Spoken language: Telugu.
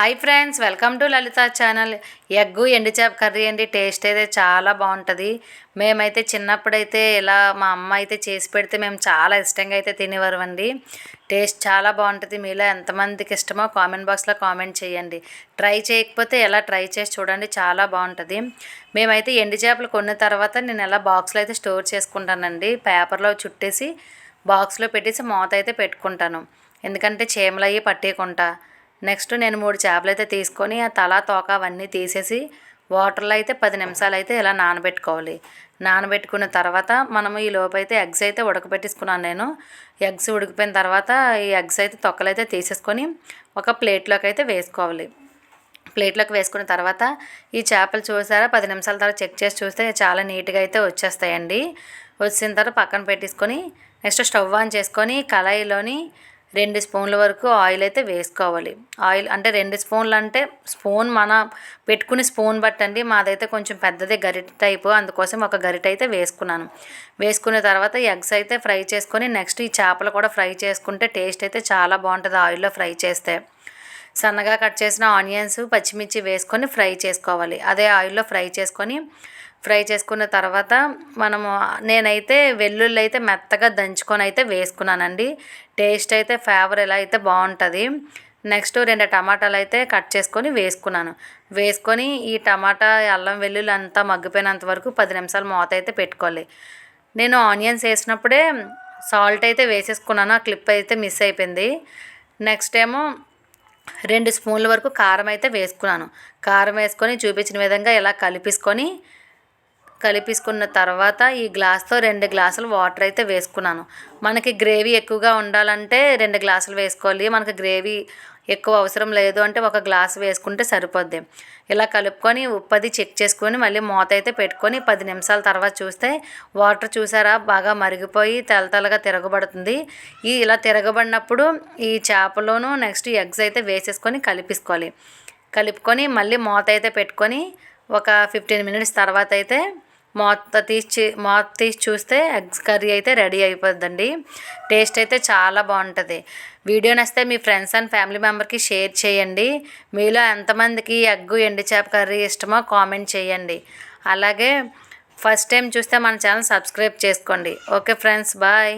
Hi friends welcome to Lalitha channel. Egg ఎండు చేప కర్రీ అండి టేస్ట్ అయితే చాలా బాగుంటుంది. మేమైతే చిన్నప్పుడైతే ఇలా మా అమ్మ అయితే చేసి పెడితే మేము చాలా ఇష్టంగా అయితే తినేవారు అండి టేస్ట్ చాలా బాగుంటుంది. మీలో ఎంతమందికి ఇష్టమో కామెంట్ బాక్స్లో కామెంట్ చేయండి. ట్రై చేయకపోతే ఎలా ట్రై చేసి చూడండి చాలా బాగుంటుంది. మేమైతే ఎండు చేపలు కొన్న తర్వాత నేను ఎలా బాక్స్లో అయితే స్టోర్ చేసుకుంటానండి పేపర్లో చుట్టేసి బాక్స్లో పెట్టేసి మూత అయితే పెట్టుకుంటాను. ఎందుకంటే చీమలు అయ్యి పట్టేయకుండా. నెక్స్ట్ నేను మూడు చేపలు అయితే తీసుకొని ఆ తల తోక అవన్నీ తీసేసి వాటర్లో అయితే పది నిమిషాలు అయితే ఇలా నానబెట్టుకోవాలి. నానబెట్టుకున్న తర్వాత మనము ఈ లోపు అయితే ఎగ్స్ అయితే ఉడకబెట్టేసుకున్నాను నేను. ఎగ్స్ ఉడికిపోయిన తర్వాత ఈ ఎగ్స్ అయితే తొక్కలు అయితే తీసేసుకొని ఒక ప్లేట్లోకి అయితే వేసుకోవాలి. ప్లేట్లోకి వేసుకున్న తర్వాత ఈ చేపలు చూసారా? పది నిమిషాల తర్వాత చెక్ చేసి చూస్తే చాలా నీట్గా అయితే వచ్చేస్తాయండి. వచ్చిన తర్వాత పక్కన పెట్టేసుకొని నెక్స్ట్ స్టవ్ ఆన్ చేసుకొని కళాయిలోని రెండు స్పూన్ల వరకు ఆయిల్ అయితే వేసుకోవాలి. ఆయిల్ అంటే రెండు స్పూన్లు అంటే స్పూన్ మన పెట్టుకుని స్పూన్ బట్టండి మాదైతే కొంచెం పెద్దదే గరిట టైపు. అందుకోసం ఒక గరిట అయితే వేసుకున్నాను. వేసుకున్న తర్వాత ఎగ్స్ అయితే ఫ్రై చేసుకొని నెక్స్ట్ ఈ చేపలు కూడా ఫ్రై చేసుకుంటే టేస్ట్ అయితే చాలా బాగుంటుంది ఆయిల్లో ఫ్రై చేస్తే. సన్నగా కట్ చేసిన ఆనియన్స్ పచ్చిమిర్చి వేసుకొని ఫ్రై చేసుకోవాలి. అదే ఆయిల్లో ఫ్రై చేసుకొని ఫ్రై చేసుకున్న తర్వాత మనము నేనైతే వెల్లుల్లి అయితే మెత్తగా దంచుకొని అయితే వేసుకున్నానండి. టేస్ట్ అయితే ఫేవర్ ఎలా అయితే బాగుంటుంది. నెక్స్ట్ రెండు టమాటాలు అయితే కట్ చేసుకొని వేసుకున్నాను. వేసుకొని ఈ టమాటా అల్లం వెల్లుల్లి అంతా మగ్గిపోయినంత వరకు పది నిమిషాలు మూత అయితే పెట్టుకోవాలి. నేను ఆనియన్స్ వేసినప్పుడే సాల్ట్ అయితే వేసేసుకున్నాను. ఆ క్లిప్ అయితే మిస్ అయిపోయింది. నెక్స్ట్ ఏమో రెండు స్పూన్ల వరకు కారం అయితే వేసుకున్నాను. కారం వేసుకొని చూపించిన విధంగా ఇలా కలిపేసుకొని కలిపేసుకున్న తర్వాత ఈ గ్లాస్తో రెండు గ్లాసులు వాటర్ అయితే వేసుకున్నాను. మనకి గ్రేవీ ఎక్కువగా ఉండాలంటే రెండు గ్లాసులు వేసుకోవాలి. మనకి గ్రేవీ ఎక్కువ అవసరం లేదు అంటే ఒక గ్లాస్ వేసుకుంటే సరిపోద్ది. ఇలా కలుపుకొని ఉప్పది చెక్ చేసుకొని మళ్ళీ మూత అయితే పెట్టుకొని పది నిమిషాల తర్వాత చూస్తే వాటర్ చూసారా? బాగా మరిగిపోయి తెలతలగా తిరగబడుతుంది. ఈ ఇలా తిరగబడినప్పుడు ఈ చేపలోను నెక్స్ట్ ఎగ్స్ అయితే వేసేసుకొని కలిపేసుకోవాలి. కలుపుకొని మళ్ళీ మూత అయితే పెట్టుకొని ఒక ఫిఫ్టీన్ మినిట్స్ తర్వాత అయితే మూత తీసి మూత తీసి చూస్తే ఎగ్స్ కర్రీ అయితే రెడీ అయిపోద్దండి. టేస్ట్ అయితే చాలా బాగుంటుంది. వీడియో నచ్చితే మీ ఫ్రెండ్స్ అండ్ ఫ్యామిలీ మెంబర్కి షేర్ చేయండి. మీలో ఎంతమందికి ఎగ్గు ఎండు చేప కర్రీ ఇష్టమో కామెంట్ చేయండి. అలాగే ఫస్ట్ టైం చూస్తే మన ఛానల్ సబ్స్క్రైబ్ చేసుకోండి. Okay friends bye.